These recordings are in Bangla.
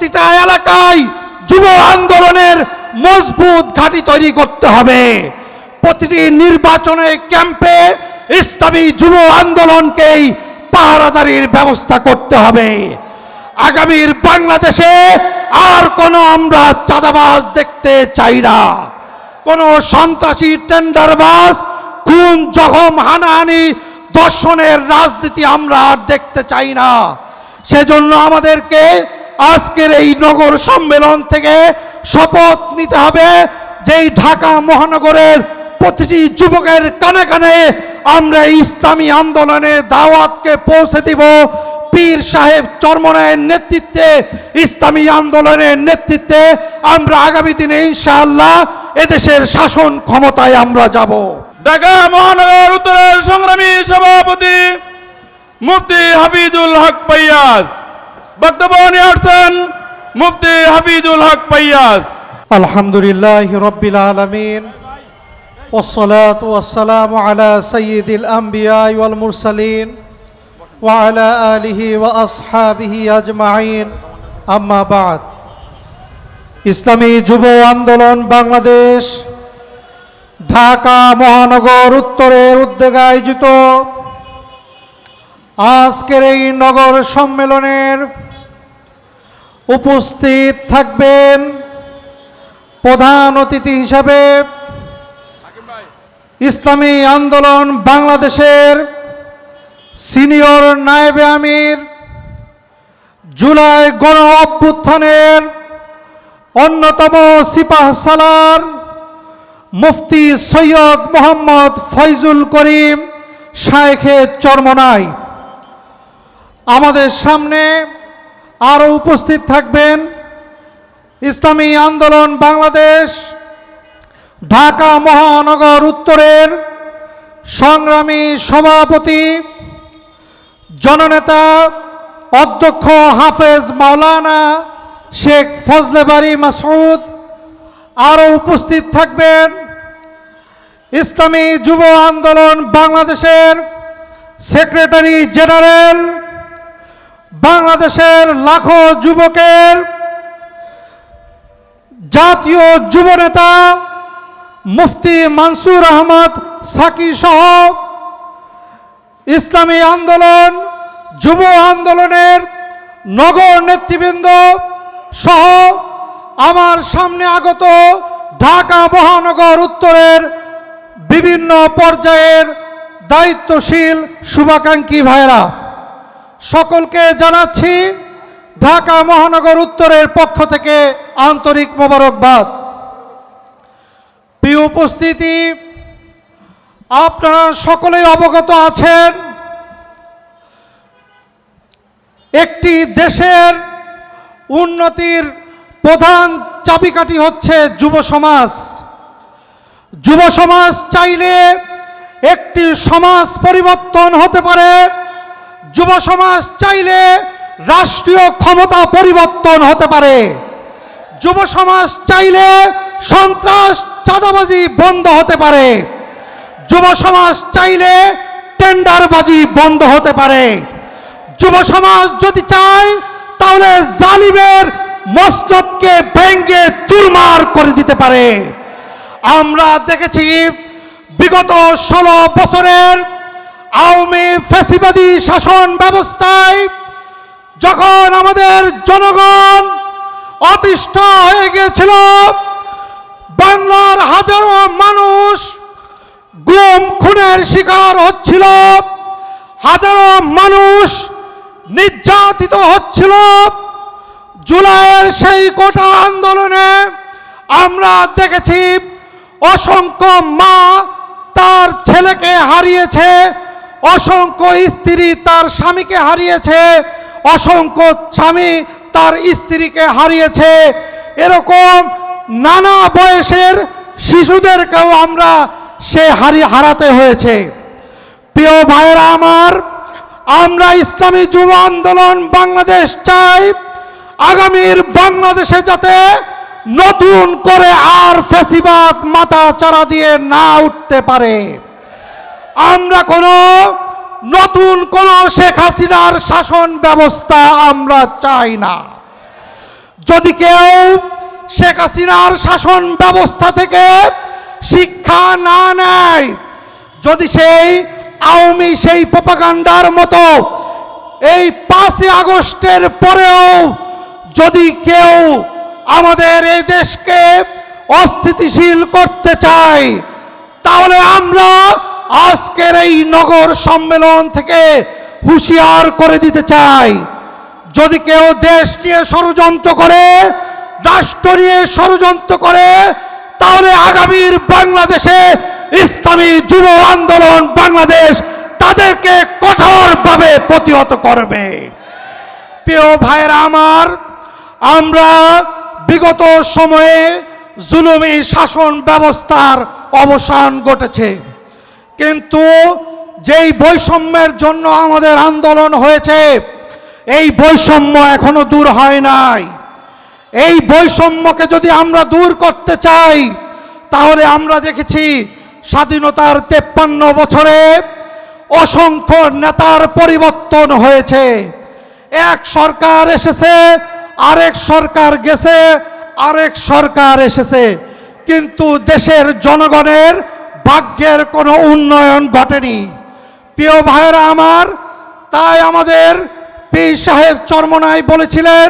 প্রতিটা এলাকায় যুব আন্দোলনের মজবুত ঘাঁটি তৈরি করতে হবে। প্রতিটি নির্বাচনে ক্যাম্পে ইসলামী যুব আন্দোলনকেই পাহারাদারির ব্যবস্থা করতে হবে। আগামীর বাংলাদেশে আর কোনো আমরা চাঁদাবাজ দেখতে চাই না। কোনো সন্ত্রাসী টেন্ডারবাজ, খুন, জখম, হানাহানি দর্শনের রাজনীতি আমরা আর দেখতে চাই না। সেজন্য আমাদেরকে আজকের এই নগর সম্মেলন থেকে শপথ নিতে হবে। যে এই ঢাকা মহানগরের প্রতিটি যুবকের কানে কানে আমরা ইসলামী আন্দোলনের দাওয়াতকে পৌঁছে দিব। পীর সাহেব চরমনায়ের নেতৃত্বে, ইসলামী আন্দোলনের নেতৃত্বে আমরা আগামী দিনে ইনশাআল্লাহ এদেশের শাসন ক্ষমতায় আমরা যাব। ঢাকা মহানগর উত্তরের সংগ্রামী সভাপতি মুফতি হাফিজুল হক পাইয়াস বক্তব্য নিয়ে আসছেন মুফতি হাফিজুল হক পাইয়াস الحمد لله رب العالمين والصلاة والسلام على سيد الأنبياء والمرسلين وعلى آله وأصحابه أجمعين أما بعد ইসলামী যুব আন্দোলন বাংলাদেশ ঢাকা মহানগর উত্তরের উদ্যোগে আয়োজিত আজকের এই নগর সম্মেলনের উপস্থিত থাকবেন প্রধান অতিথি হিসাবে ইসলামী আন্দোলন বাংলাদেশের সিনিয়র নায়েবে আমির, জুলাই গণ অভ্যুত্থানের অন্যতম সিপাহ সালার মুফতি সৈয়দ মোহাম্মদ ফয়জুল করিম শায়েখে চরমনাই। আমাদের সামনে আরও উপস্থিত থাকবেন। ইসলামী আন্দোলন বাংলাদেশ, ঢাকা মহানগর উত্তরের সংগ্রামী সভাপতি, জননেতা, অধ্যক্ষ হাফেজ মাওলানা শেখ ফজলে বাড়ি মাসুদ আরও উপস্থিত থাকবেন। ইসলামী যুব আন্দোলন বাংলাদেশের সেক্রেটারি জেনারেল বাংলাদেশের লাখো যুবকের জাতীয় যুবনেতা মুফতি মানসুর আহমদ সাকি সহ ইসলামী আন্দোলন, যুব আন্দোলনের নগর নেতৃবৃন্দ সহ আমার সামনে আগত ঢাকা মহানগর উত্তরের বিভিন্ন পর্যায়ের দায়িত্বশীল শুভাকাঙ্ক্ষী ভাইরা সকলকে জানাচ্ছি ঢাকা মহানগর উত্তরের পক্ষ থেকে আন্তরিক মোবারকবাদ। প্রিয় উপস্থিতি, আপনারা সকলেই অবগত আছেন, একটি দেশের উন্নতির প্রধান চাবিকাঠি হচ্ছে যুব সমাজ। যুব সমাজ চাইলে একটি সমাজ পরিবর্তন হতে পারে। যুব সমাজ চাইলে রাষ্ট্রীয় ক্ষমতা পরিবর্তন হতে পারে। যুব সমাজ চাইলে সন্ত্রাস, চাঁদাবাজি বন্ধ হতে পারে। যুব সমাজ চাইলে টেন্ডারবাজি বন্ধ হতে পারে। যুব সমাজ যদি চায়, তাহলে জালিমের মসনদকে ভেঙ্গে চুরমার করে দিতে পারে। আমরা দেখেছি বিগত ষোলো বছরের আওয়ামী ফ্যাসিবাদী শাসন ব্যবস্থায় যখন আমাদের জনগণ অতিষ্ঠ হয়ে গিয়েছিল, বাংলার হাজারো মানুষ গুম, খুনের শিকার হচ্ছিল, হাজারো মানুষ নির্যাতিত হচ্ছিল। জুলাইয়ের সেই কোটা আন্দোলনে আমরা দেখেছি, অসংখ্য মা তার ছেলেকে হারিয়েছে অসংখ্য স্ত্রী তার স্বামীকে হারিয়েছে, অসংখ্য স্বামী তার স্ত্রীকে হারিয়েছে। এরকম নানা বয়সের শিশুদেরকেও আমরা সে হারি, হারাতে হয়েছে। প্রিয় ভাইয়েরা আমার, আমরা ইসলামী যুব আন্দোলন বাংলাদেশ চাই। আগামীর বাংলাদেশে যাতে নতুন করে আর ফেসিবাদ মাথা চারা দিয়ে না উঠতে পারে। আমরা কোনো নতুন কোন শেখ হাসিনার শাসন ব্যবস্থা আমরা চাই না। যদি কেউ শেখ হাসিনার শাসন ব্যবস্থা থেকে শিক্ষা না নেয়, যদি সেই আওয়ামী, সেই প্রপাগান্ডার মতো এই পাঁচই আগস্টের পরেও যদি কেউ আমাদের এই দেশকে অস্থিতিশীল করতে চায়, তাহলে আমরা আজকের এই নগর সম্মেলন থেকে হুঁশিয়ার করে দিতে চাই। যদি কেউ দেশ নিয়ে ষড়যন্ত্র করে, রাষ্ট্র নিয়ে ষড়যন্ত্র করে, তাহলে আগামীর বাংলাদেশে ইসলামী যুব আন্দোলন বাংলাদেশ তাদেরকে কঠোরভাবে প্রতিহত করবে। প্রিয় ভাইয়েরা আমার, আমরা বিগত সময়ে জুলুমি শাসন ব্যবস্থার অবসান ঘটেছে। কিন্তু যেই বৈষম্যের জন্য আমাদের আন্দোলন হয়েছে, এই বৈষম্য এখনও দূর হয় নাই। এই বৈষম্যকে যদি আমরা দূর করতে চাই, তাহলে আমরা দেখেছি স্বাধীনতার তেপ্পান্ন বছরে অসংখ্য নেতার পরিবর্তন হয়েছে। এক সরকার এসেছে, আরেক সরকার গেছে, আরেক সরকার এসেছে। কিন্তু দেশের জনগণের ভাগ্যের কোনো উন্নয়ন ঘটেনি। প্রিয় ভাইয়েরা আমার, তাই আমাদের পীর সাহেব চরমনাই বলেছিলেন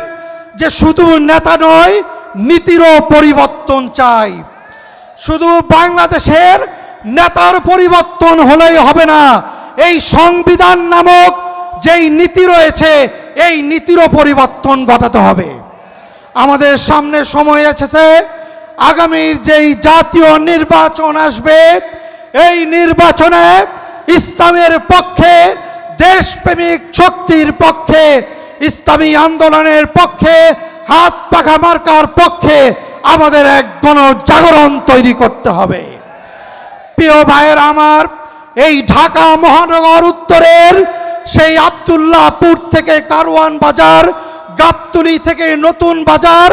যে শুধু নেতা নয়, নীতিরও পরিবর্তন চাই। শুধু বাংলাদেশের নেতার পরিবর্তন হলেই হবে না, এই সংবিধান নামক যেই নীতি রয়েছে, এই নীতিরও পরিবর্তন ঘটাতে হবে। আমাদের সামনে সময় এসেছে আগামীর যেই জাতীয় নির্বাচন আসবে, এই নির্বাচনে ইসলামের পক্ষে, দেশপ্রেমিক শক্তির পক্ষে, ইসলামী আন্দোলনের পক্ষে, হাত পাখা মার্কার পক্ষে আমাদের এক গণজাগরণ তৈরি করতে হবে। প্রিয় ভাইয়ের আমার, এই ঢাকা মহানগর উত্তরের সেই আবদুল্লাহপুর থেকে কারওয়ান বাজার, গাবতুলি থেকে নতুন বাজার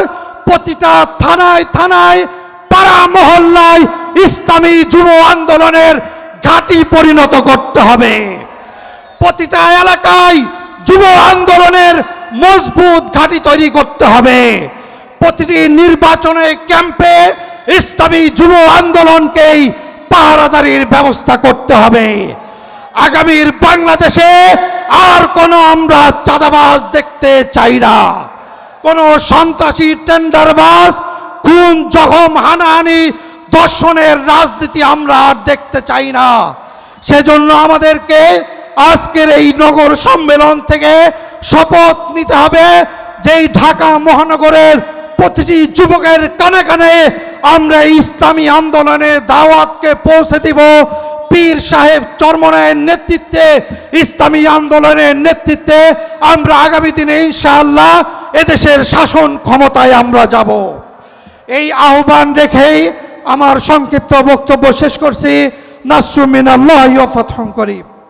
প্রতিটা থানায় থানায়, পাড়া মহল্লায় ইসলামী যুব আন্দোলনের ঘাঁটি পরিণত করতে হবে। প্রতিটা এলাকায় যুব আন্দোলনের মজবুত ঘাঁটি তৈরি করতে হবে। প্রতিটি নির্বাচনে, ক্যাম্পে ইসলামী যুব আন্দোলনকেই পাহারাদারির ব্যবস্থা করতে হবে। আগামীর বাংলাদেশে আর কোনো আমরা চাঁদাবাজ দেখতে চাই না। কোনো সন্ত্রাসী টেন্ডারবাজ, খুন, জখম, হানাহানি, দর্শনের রাজনীতি আমরা আর দেখতে চাই না। সেজন্য আমাদেরকে আজকের এই নগর সম্মেলন থেকে শপথ নিতে হবে যে ঢাকা মহানগরের প্রতিটি যুবকের কানে কানে আমরা ইসলামী আন্দোলনের দাওয়াতকে পৌঁছে দিব। পীর সাহেব চরমনায়ের নেতৃত্বে, ইসলামী আন্দোলনের নেতৃত্বে আমরা আগামী দিনে ইনশাআল্লাহ এদেশের শাসন ক্ষমতায় আমরা যাব। এই আহ্বান রেখেই আমার সংক্ষিপ্ত বক্তব্য শেষ করছি। নাসরুমিন আল্লাহ ফতহম করিব